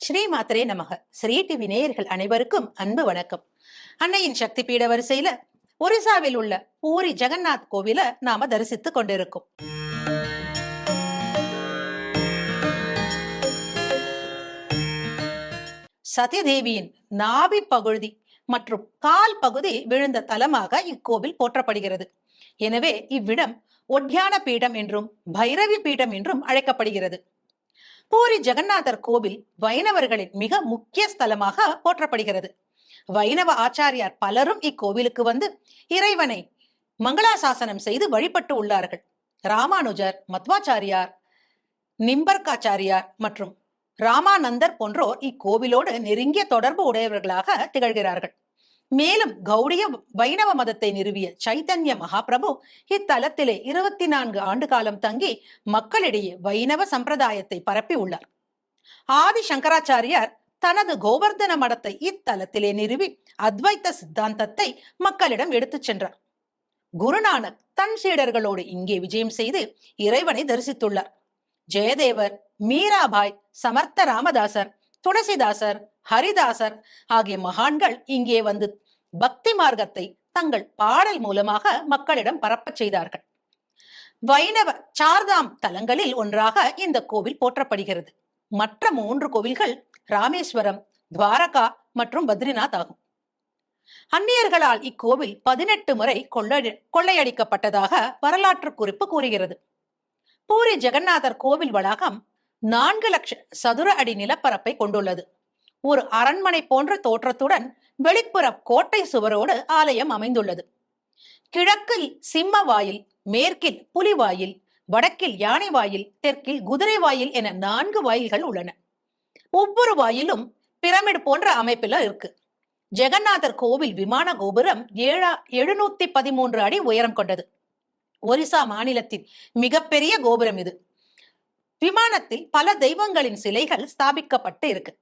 ஸ்ரீ மாத்திரே நமக. ஸ்ரீ டிவி நேயர்கள் அனைவருக்கும் அன்பு வணக்கம். அன்னையின் சக்தி பீட வரிசையில ஒரிசாவில் உள்ள பூரி ஜெகநாத் கோவில நாம தரிசித்துக் கொண்டிருக்கோம். சதிதேவியின் நாபி பகுதி மற்றும் கால் பகுதி விழுந்த தலமாக இக்கோவில் போற்றப்படுகிறது. எனவே இவ்விடம் ஒட்யான பீடம் என்றும் பைரவி பீடம் என்றும் அழைக்கப்படுகிறது. பூரி ஜெகநாதர் கோவில் வைணவர்களின் மிக முக்கிய ஸ்தலமாக போற்றப்படுகிறது. வைணவ ஆச்சாரியார் பலரும் இக்கோவிலுக்கு வந்து இறைவனை மங்களாசாசனம் செய்து வழிபட்டு உள்ளார்கள். ராமானுஜர் மத்வாச்சாரியார் நிம்பர்காச்சாரியார் மற்றும் ராமானந்தர் போன்றோர் இக்கோவிலோடு நெருங்கிய தொடர்பு உடையவர்களாக திகழ்கிறார்கள். மேலும் கௌடிய வைணவ மதத்தை நிறுவிய சைத்தன்ய மகாபிரபு இத்தலத்திலே இருபத்தி நான்கு ஆண்டு காலம் தங்கி மக்களிடையே வைணவ சம்பிரதாயத்தை பரப்பி உள்ளார். ஆதி சங்கராச்சாரியார் தனது கோவர்தன மடத்தை இத்தலத்திலே நிறுவி அத்வைத்த சித்தாந்தத்தை மக்களிடம் எடுத்துச் சென்றார். குருநானக் தன் சீடர்களோடு இங்கே விஜயம் செய்து இறைவனை தரிசித்துள்ளார். ஜெயதேவர் மீராபாய் சமர்த்த ராமதாசர் துளசிதாசர் ஹரிதாசர் ஆகிய மகான்கள் இங்கே வந்து பக்தி மார்க்கத்தை தங்கள் பாடல் மூலமாக மக்களிடம் பரப்பச் செய்தார்கள். வைணவ சார்தாம் தலங்களில் ஒன்றாக இந்த கோவில் போற்றப்படுகிறது. மற்ற மூன்று கோவில்கள் ராமேஸ்வரம் துவாரகா மற்றும் பத்ரிநாத் ஆகும். அந்நியர்களால் இக்கோவில் பதினெட்டு முறை கொள்ளை கொள்ளையடிக்கப்பட்டதாக வரலாற்று குறிப்பு கூறுகிறது. பூரி ஜெகநாதர் கோவில் வளாகம் நான்கு லட்ச சதுர அடி நிலப்பரப்பை கொண்டுள்ளது. ஒரு அரண்மனை போன்ற தோற்றத்துடன் வெளிப்புற கோட்டை சுவரோடு ஆலயம் அமைந்துள்ளது. கிழக்கில் சிம்ம வாயில் மேற்கில் புலி வாயில் வடக்கில் யானை வாயில் தெற்கில் குதிரை வாயில் என நான்கு வாயில்கள் உள்ளன. ஒவ்வொரு வாயிலும் பிரமிடு போன்ற அமைப்பில் இருக்கு. ஜெகநாதர் கோவில் விமான கோபுரம் ஏழா எழுநூத்தி பதிமூன்று அடி உயரம் கொண்டது. ஒரிசா மாநிலத்தின் மிகப்பெரிய கோபுரம் இது. விமானத்தில் பல தெய்வங்களின் சிலைகள் ஸ்தாபிக்கப்பட்டு இருக்கு.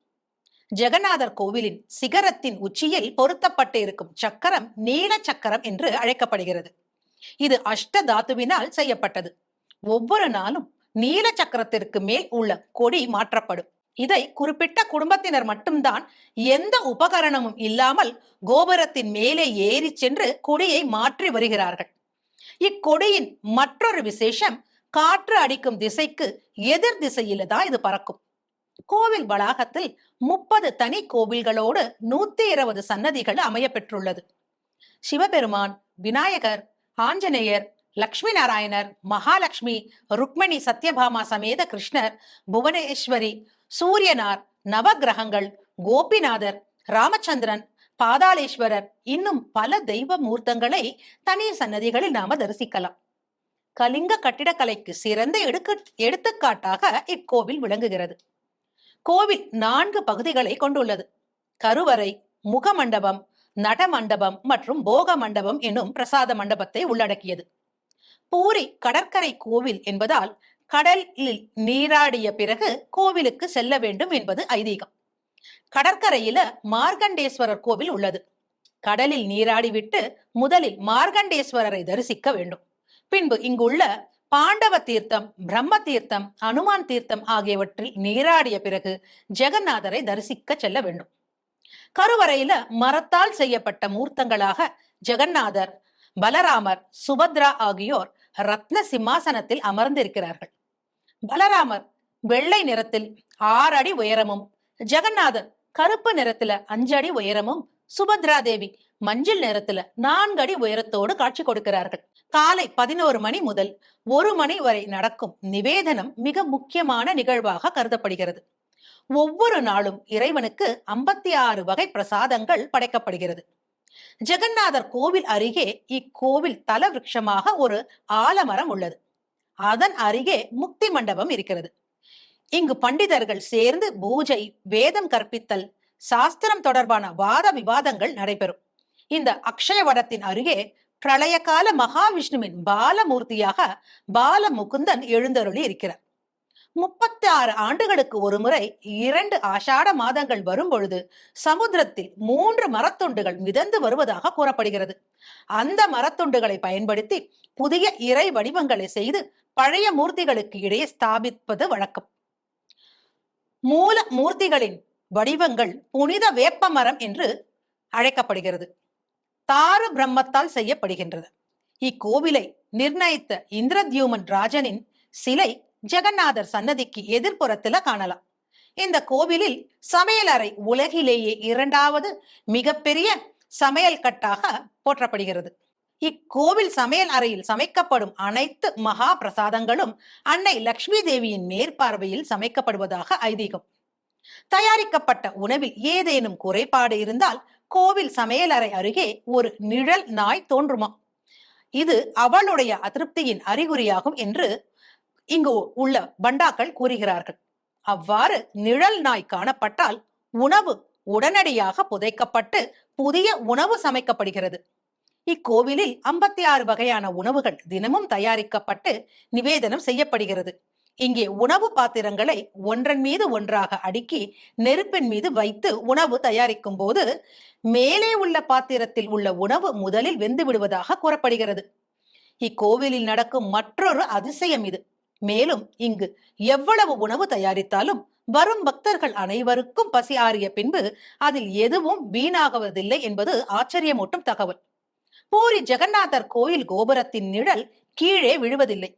ஜெகநாதர் கோவிலின் சிகரத்தின் உச்சியில் பொருத்தப்பட்டு இருக்கும் சக்கரம் நீல சக்கரம் என்று அழைக்கப்படுகிறது. இது அஷ்ட தாத்துவினால் செய்யப்பட்டது. ஒவ்வொரு நாளும் நீல சக்கரத்திற்கு மேல் உள்ள கொடி மாற்றப்படும். இதை குறிப்பிட்ட குடும்பத்தினர் மட்டும்தான் எந்த உபகரணமும் இல்லாமல் கோபுரத்தின் மேலே ஏறி சென்று கொடியை மாற்றி வருகிறார்கள். இக்கொடியின் மற்றொரு விசேஷம் காற்று அடிக்கும் திசைக்கு எதிர் திசையில தான் இது பறக்கும். கோவில் வளாகத்தில் முப்பது தனி கோவில்களோடு நூத்தி இருபது சன்னதிகள் அமைய பெற்றுள்ளது சிவபெருமான் விநாயகர் ஆஞ்சநேயர் லக்ஷ்மி நாராயணர் மகாலட்சுமி ருக்மிணி சத்யபாமா சமேத கிருஷ்ணர் புவனேஸ்வரி சூரியனார் நவகிரகங்கள் கோபிநாதர் ராமச்சந்திரன் பாதாளேஸ்வரர் இன்னும் பல தெய்வ மூர்த்தங்களை தனி சன்னதிகளில் நாம தரிசிக்கலாம். கலிங்க கட்டிடக்கலைக்கு சிறந்த எடுக்க எடுத்துக்காட்டாக இக்கோவில் விளங்குகிறது. கோவில் நான்கு பகுதிகளை கொண்டுள்ளது. கருவறை முகமண்டபம் நடமண்டபம் மற்றும் போக மண்டபம் எனும் பிரசாத மண்டபத்தை உள்ளடக்கியது. பூரி கடற்கரை கோவில் என்பதால் கடலில் நீராடிய பிறகு கோவிலுக்கு செல்ல வேண்டும் என்பது ஐதீகம். கடற்கரையில மார்கண்டேஸ்வரர் கோவில் உள்ளது. கடலில் நீராடிவிட்டு முதலில் மார்கண்டேஸ்வரரை தரிசிக்க வேண்டும். பின்பு இங்குள்ள பாண்டவ தீர்த்தம் பிரம்ம தீர்த்தம் அனுமான் தீர்த்தம் ஆகியவற்றில் நீராடிய பிறகு ஜெகநாதரை தரிசிக்க செல்ல வேண்டும். கருவறையில மரத்தால் செய்யப்பட்ட மூர்த்தங்களாக ஜெகநாதர் பலராமர் சுபத்ரா ஆகியோர் ரத்ன சிம்மாசனத்தில் அமர்ந்திருக்கிறார்கள். பலராமர் வெள்ளை நிறத்தில் ஆறு அடி உயரமும் ஜெகநாதர் கருப்பு நிறத்துல அஞ்சு அடி உயரமும் சுபத்ரா தேவி மஞ்சள் நிறத்துல நான்கு அடி உயரத்தோடு காட்சி கொடுக்கிறார்கள். காலை பதினோரு மணி முதல் ஒரு மணி வரை நடக்கும் நிவேதனம் மிக முக்கியமான நிகழ்வாக கருதப்படுகிறது. ஒவ்வொரு நாளும் இறைவனுக்கு ஐம்பத்தி ஆறு வகை பிரசாதங்கள் படைக்கப்படுகிறது. ஜெகநாதர் கோவில் அருகே இக்கோவில் தல விருட்சமாக ஒரு ஆலமரம் உள்ளது. அதன் அருகே முக்தி மண்டபம் இருக்கிறது. இங்கு பண்டிதர்கள் சேர்ந்து பூஜை வேதம் கற்பித்தல் சாஸ்திரம் தொடர்பான வாத விவாதங்கள் நடைபெறும். இந்த அக்ஷய வடத்தின் அருகே பிரளயகால மகாவிஷ்ணுவின் பாலமூர்த்தியாக பாலமுகுந்தன் எழுந்தருளி இருக்கிறார். முப்பத்தி ஆறு ஆண்டுகளுக்கு ஒரு முறை இரண்டு ஆஷாட மாதங்கள் வரும் பொழுது சமுத்திரத்தில் மூன்று மரத்துண்டுகள் மிதந்து வருவதாக கூறப்படுகிறது. அந்த மரத்துண்டுகளை பயன்படுத்தி புதிய இறை வடிவங்களை செய்து பழைய மூர்த்திகளுக்கு இடையே ஸ்தாபிப்பது வழக்கம். மூல மூர்த்திகளின் வடிவங்கள் புனித வேப்ப மரம் என்று அழைக்கப்படுகிறது. தாரு பிரம்மத்தால் செய்யப்படுகின்றது. இக்கோவிலை நிர்ணயித்த இந்திரத்யூமன் ராஜனின் சிலை ஜெகநாதர் சன்னதிக்கு எதிர்ப்புறத்துல காணலாம். இந்த கோவிலில் சமையலறை உலகிலேயே இரண்டாவது மிகப்பெரிய சமையல் கட்டாக போற்றப்படுகிறது. இக்கோவில் சமையல் அறையில் சமைக்கப்படும் அனைத்து மகா பிரசாதங்களும் அன்னை லக்ஷ்மி தேவியின் மேற்பார்வையில் சமைக்கப்படுவதாக ஐதீகம். தயாரிக்கப்பட்ட உணவில் ஏதேனும் குறைபாடு இருந்தால் கோவில் சமையலறை அருகே ஒரு நிழல் நாய் தோன்றுமா? இது அவளுடைய அதிருப்தியின் அறிகுறியாகும் என்று இங்கு உள்ள பண்டாக்கள் கூறுகிறார்கள். அவ்வாறு நிழல் நாய் காணப்பட்டால் உணவு உடனடியாக புதைக்கப்பட்டு புதிய உணவு சமைக்கப்படுகிறது. இக்கோவிலில் ஐம்பத்தி ஆறு வகையான உணவுகள் தினமும் தயாரிக்கப்பட்டு நிவேதனம் செய்யப்படுகிறது. இங்கே உணவு பாத்திரங்களை ஒன்றன் மீது ஒன்றாக அடுக்கி நெருப்பின் மீது வைத்து உணவு தயாரிக்கும் போது மேலே உள்ள பாத்திரத்தில் உள்ள உணவு முதலில் வெந்து விடுவதாக கூறப்படுகிறது. இக்கோவிலில் நடக்கும் மற்றொரு அதிசயம் இது. மேலும் இங்கு எவ்வளவு உணவு தயாரித்தாலும் வரும் பக்தர்கள் அனைவருக்கும் பசி ஆறிய பின்பு அதில் எதுவும் வீணாகுவதில்லை என்பது ஆச்சரியமூட்டும் தகவல். பூரி ஜெகநாதர் கோயில் கோபுரத்தின் நிழல் கீழே விழுவதில்லை.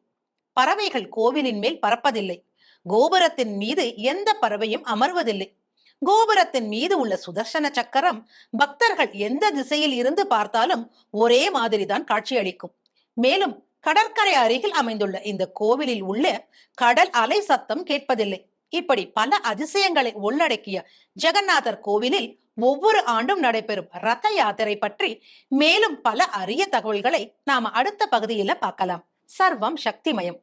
பறவைகள் கோவிலின் மேல் பறப்பதில்லை. கோபுரத்தின் மீது எந்த பறவையும் அமர்வதில்லை. கோபுரத்தின் மீது உள்ள சுதர்சன சக்கரம் பக்தர்கள் எந்த திசையில் இருந்து பார்த்தாலும் ஒரே மாதிரிதான் காட்சியளிக்கும். மேலும் கடற்கரை அருகில் அமைந்துள்ள இந்த கோவிலில் உள்ள கடல் அலை சத்தம் கேட்பதில்லை. இப்படி பல அதிசயங்களை உள்ளடக்கிய ஜெகநாதர் கோவிலில் ஒவ்வொரு ஆண்டும் நடைபெறும் ரத யாத்திரை பற்றி மேலும் பல அரிய தகவல்களை நாம அடுத்த பகுதியில பார்க்கலாம். சர்வம் சக்திமயம்.